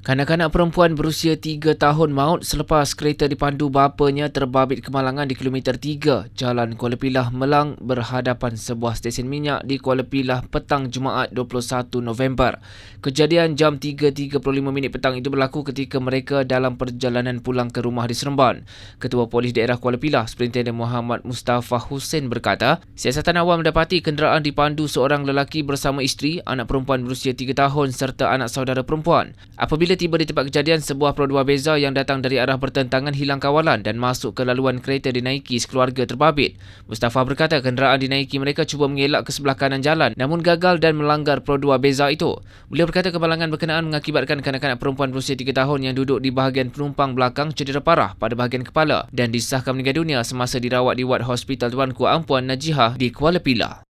Kanak-kanak perempuan berusia 3 tahun maut selepas kereta dipandu bapanya terbabit kemalangan di kilometer 3 Jalan Kuala Pilah Melang berhadapan sebuah stesen minyak di Kuala Pilah petang Jumaat 21 November. Kejadian jam 3.35 minit petang itu berlaku ketika mereka dalam perjalanan pulang ke rumah di Seremban. Ketua Polis Daerah Kuala Pilah, Superintendent Muhammad Mustafa Hussein berkata, siasatan awam mendapati kenderaan dipandu seorang lelaki bersama isteri, anak perempuan berusia 3 tahun serta anak saudara perempuan. Apabila bila tiba di tempat kejadian, sebuah 2 Beza yang datang dari arah bertentangan hilang kawalan dan masuk ke laluan kereta dinaiki sekeluarga terbabit. Mustafa berkata kenderaan dinaiki mereka cuba mengelak ke sebelah kanan jalan namun gagal dan melanggar 2 Beza itu. Beliau berkata kemalangan berkenaan mengakibatkan kanak-kanak perempuan berusia 3 tahun yang duduk di bahagian penumpang belakang cedera parah pada bahagian kepala dan disahkan meninggal dunia semasa dirawat di Wad Hospital Tuanku Ampuan Najihah di Kuala Pilah.